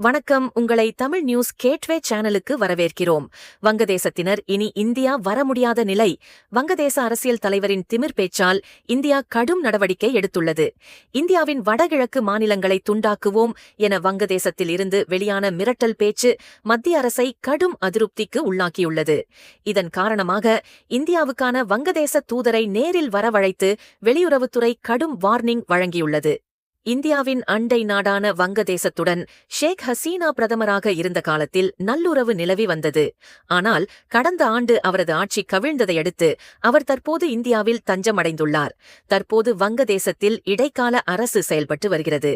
வணக்கம். உங்களை Tamil news gateway சேனலுக்கு வரவேற்கிறோம். வங்கதேசத்தினர் இனி இந்தியா வர முடியாத நிலை. வங்கதேச அரசியல் தலைவரின் திமிர் பேச்சால் இந்தியா கடும் நடவடிக்கை எடுத்துள்ளது. இந்தியாவின் வடகிழக்கு மாநிலங்களை துண்டாக்குவோம் என வங்கதேசத்தில் இருந்து வெளியான மிரட்டல் பேச்சு மத்திய அரசை கடும் அதிருப்திக்கு உள்ளாக்கியுள்ளது. இதன் காரணமாக இந்தியாவுக்கான வங்கதேச தூதரை நேரில் வரவழைத்து வெளியுறவுத்துறை கடும் வார்னிங் வழங்கியுள்ளது. இந்தியாவின் அண்டை நாடான வங்கதேசத்துடன் ஷேக் ஹசீனா பிரதமராக இருந்த காலத்தில் நல்லுறவு நிலவி வந்தது. ஆனால் கடந்த ஆண்டு அவரது ஆட்சி கவிழ்ந்ததையடுத்து அவர் தற்போது இந்தியாவில் தஞ்சமடைந்துள்ளார். தற்போது வங்கதேசத்தில் இடைக்கால அரசு செயல்பட்டு வருகிறது.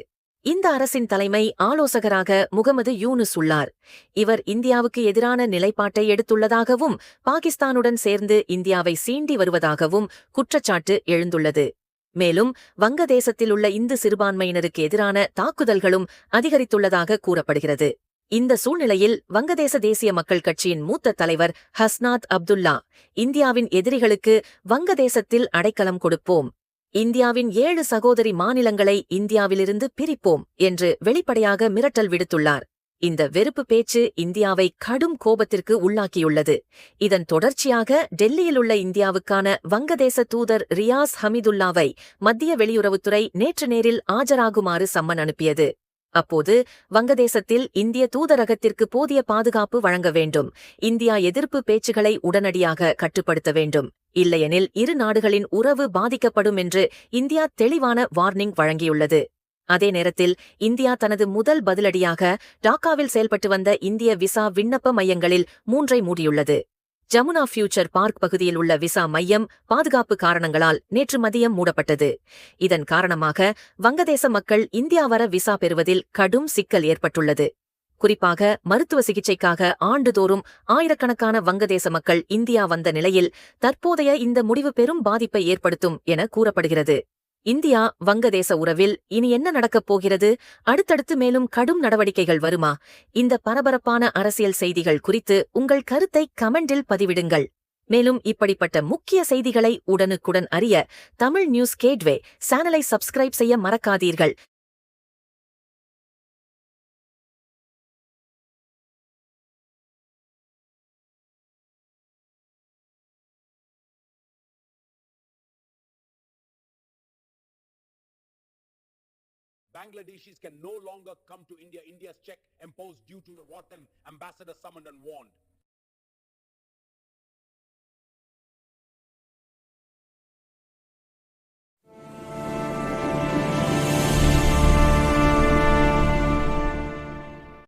இந்த அரசின் தலைமை ஆலோசகராக முகமது யூனுஸ் உள்ளார். இவர் இந்தியாவுக்கு எதிரான நிலைப்பாட்டை எடுத்துள்ளதாகவும் பாகிஸ்தானுடன் சேர்ந்து இந்தியாவை சீண்டி வருவதாகவும் குற்றச்சாட்டு எழுந்துள்ளது. மேலும் வங்கதேசத்தில் உள்ள இந்து சிறுபான்மையினருக்கு எதிரான தாக்குதல்களும் அதிகரித்துள்ளதாக கூறப்படுகிறது. இந்த சூழ்நிலையில் வங்கதேச தேசிய மக்கள் கட்சியின் மூத்த தலைவர் ஹஸ்னாத் அப்துல்லா இந்தியாவின் எதிரிகளுக்கு வங்கதேசத்தில் அடைக்கலம் கொடுப்போம். இந்தியாவின் ஏழு சகோதரி மாநிலங்களை இந்தியாவிலிருந்து பிரிப்போம் என்று வெளிப்படையாக மிரட்டல் விடுத்துள்ளார். இந்த வெறுப்பு பேச்சு இந்தியாவை கடும் கோபத்திற்கு உள்ளாக்கியுள்ளது. இதன் தொடர்ச்சியாக டெல்லியில் உள்ள இந்தியாவுக்கான வங்கதேச தூதர் ரியாஸ் ஹமிதுல்லாவை மத்திய வெளியுறவுத்துறை நேற்று நேரில் ஆஜராகுமாறு சம்மன் அனுப்பியது. அப்போது வங்கதேசத்தில் இந்திய தூதரகத்திற்கு போதிய பாதுகாப்பு வழங்க வேண்டும். இந்தியா எதிர்ப்பு பேச்சுகளை உடனடியாக கட்டுப்படுத்த வேண்டும். இல்லையெனில் இரு நாடுகளின் உறவு பாதிக்கப்படும் என்று இந்தியா தெளிவான வார்னிங் வழங்கியுள்ளது. அதே நேரத்தில் இந்தியா தனது முதல் பதிலடியாக டாக்காவில் செயல்பட்டு வந்த இந்திய விசா விண்ணப்ப மையங்களில் மூன்றை மூடியுள்ளது. ஜமுனா ஃபியூச்சர் பார்க் பகுதியில் உள்ள விசா மையம் பாதுகாப்பு காரணங்களால் நேற்று மதியம் மூடப்பட்டது. இதன் காரணமாக வங்கதேச மக்கள் இந்தியா வர விசா பெறுவதில் கடும் சிக்கல் ஏற்பட்டுள்ளது. குறிப்பாக மருத்துவ சிகிச்சைக்காக ஆண்டுதோறும் ஆயிரக்கணக்கான வங்கதேச மக்கள் இந்தியா வந்த நிலையில் தற்போதைய இந்த முடிவு பெரும் பாதிப்பை ஏற்படுத்தும் என கூறப்படுகிறது. இந்தியா வங்கதேச உறவில் இனி என்ன நடக்கப் போகிறது? அடுத்தடுத்து மேலும் கடும் நடவடிக்கைகள் வருமா? இந்த பரபரப்பான அரசியல் செய்திகள் குறித்து உங்கள் கருத்தை கமெண்டில் பதிவிடுங்கள். மேலும் இப்படிப்பட்ட முக்கிய செய்திகளை உடனுக்குடன் அறிய தமிழ் நியூஸ் கேட்வே சேனலை சப்ஸ்கிரைப் செய்ய மறக்காதீர்கள். Bangladeshis can no longer come to India. India's check imposed due to what an ambassador summoned and warned.